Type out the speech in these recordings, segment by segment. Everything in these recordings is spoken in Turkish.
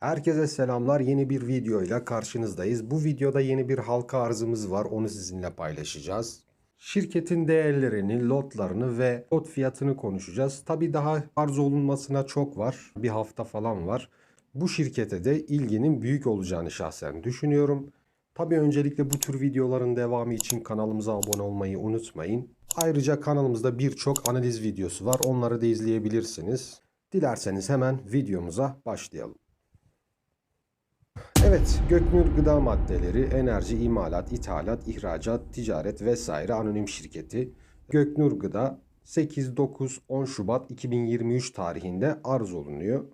Herkese selamlar. Yeni bir videoyla karşınızdayız. Bu videoda yeni bir halka arzımız var. Onu sizinle paylaşacağız. Şirketin değerlerini, lotlarını ve lot fiyatını konuşacağız. Tabi daha arz olunmasına çok var. Bir hafta falan var. Bu şirkete de ilginin büyük olacağını şahsen düşünüyorum. Tabi öncelikle bu tür videoların devamı için kanalımıza abone olmayı unutmayın. Ayrıca kanalımızda birçok analiz videosu var. Onları da izleyebilirsiniz. Dilerseniz hemen videomuza başlayalım. Evet, Göknur Gıda Maddeleri, Enerji, İmalat, İthalat, İhracat, Ticaret vesaire anonim şirketi. Göknur Gıda 8-9-10 Şubat 2023 tarihinde arz olunuyor.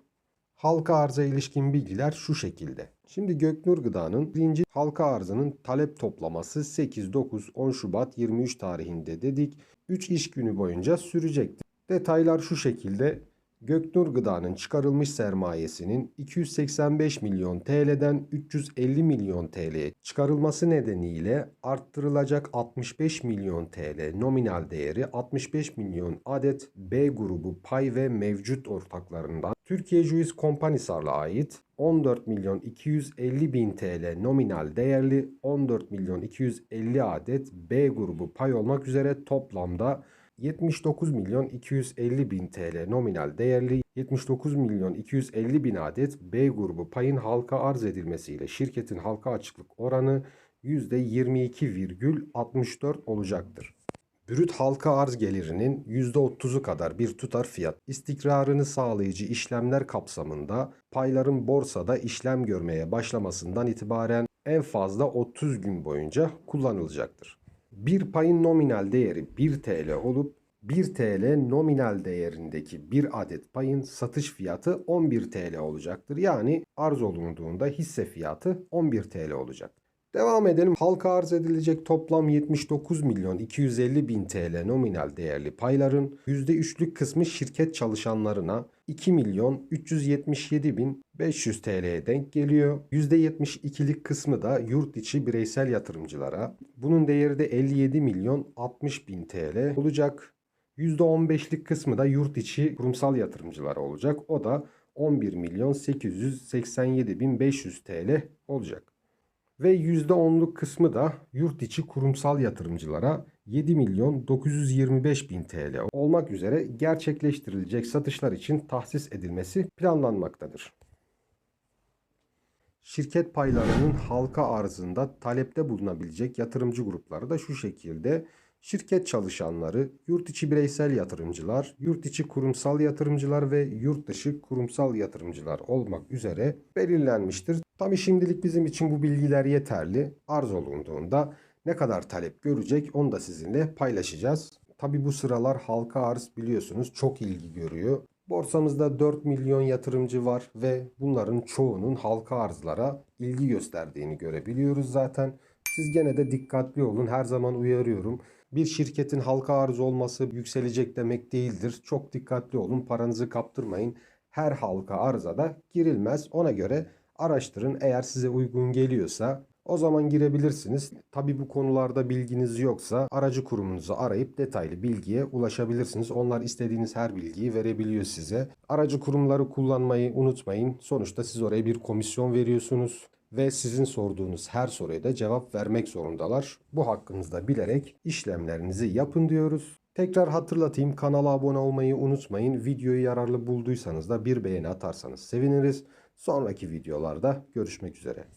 Halka arıza ilişkin bilgiler şu şekilde. Şimdi Göknur Gıda'nın birinci halka arzının talep toplaması 8-9-10 Şubat 23 tarihinde dedik. 3 iş günü boyunca sürecektir. Detaylar şu şekilde. Göknur Gıda'nın çıkarılmış sermayesinin 285 milyon TL'den 350 milyon TL'ye çıkarılması nedeniyle arttırılacak 65 milyon TL nominal değeri 65 milyon adet B grubu pay ve mevcut ortaklarından Türkiye Juice Companies'arla ait 14 milyon 250 bin TL nominal değerli 14 milyon 250 adet B grubu pay olmak üzere toplamda 79 milyon 250 bin TL nominal değerli 79 milyon 250 bin adet B grubu payın halka arz edilmesiyle şirketin halka açıklık oranı %22,64 olacaktır. Brüt halka arz gelirinin %30'u kadar bir tutar fiyat istikrarını sağlayıcı işlemler kapsamında payların borsada işlem görmeye başlamasından itibaren en fazla 30 gün boyunca kullanılacaktır. Bir payın nominal değeri 1 TL olup 1 TL nominal değerindeki bir adet payın satış fiyatı 11 TL olacaktır. Yani arz olunduğunda hisse fiyatı 11 TL olacak. Devam edelim. Halka arz edilecek toplam 79 milyon 250 bin TL nominal değerli payların %3'lük kısmı şirket çalışanlarına 2 milyon 377 bin 500 TL'ye denk geliyor. %72'lik kısmı da yurt içi bireysel yatırımcılara. Bunun değeri de 57 milyon 60 bin TL olacak. %15'lik kısmı da yurt içi kurumsal yatırımcılara olacak. O da 11 milyon 887 bin 500 TL olacak. Ve %10'luk kısmı da yurt içi kurumsal yatırımcılara 7 milyon 925 bin TL olmak üzere gerçekleştirilecek satışlar için tahsis edilmesi planlanmaktadır. Şirket paylarının halka arzında talepte bulunabilecek yatırımcı grupları da şu şekilde. Şirket çalışanları, yurt içi bireysel yatırımcılar, yurt içi kurumsal yatırımcılar ve yurt dışı kurumsal yatırımcılar olmak üzere belirlenmiştir. Tabi şimdilik bizim için bu bilgiler yeterli. Arz olunduğunda ne kadar talep görecek onu da sizinle paylaşacağız. Tabi bu sıralar halka arz biliyorsunuz çok ilgi görüyor. Borsamızda 4 milyon yatırımcı var ve bunların çoğunun halka arzlara ilgi gösterdiğini görebiliyoruz zaten. Siz gene de dikkatli olun. Her zaman uyarıyorum. Bir şirketin halka arz olması yükselecek demek değildir. Çok dikkatli olun. Paranızı kaptırmayın. Her halka arıza da girilmez. Ona göre araştırın. Eğer size uygun geliyorsa o zaman girebilirsiniz. Tabi bu konularda bilginiz yoksa aracı kurumunuzu arayıp detaylı bilgiye ulaşabilirsiniz. Onlar istediğiniz her bilgiyi verebiliyor size. Aracı kurumları kullanmayı unutmayın. Sonuçta siz oraya bir komisyon veriyorsunuz ve sizin sorduğunuz her soruya da cevap vermek zorundalar. Bu hakkınızda bilerek işlemlerinizi yapın diyoruz. Tekrar hatırlatayım kanala abone olmayı unutmayın. Videoyu yararlı bulduysanız da bir beğeni atarsanız seviniriz. Sonraki videolarda görüşmek üzere.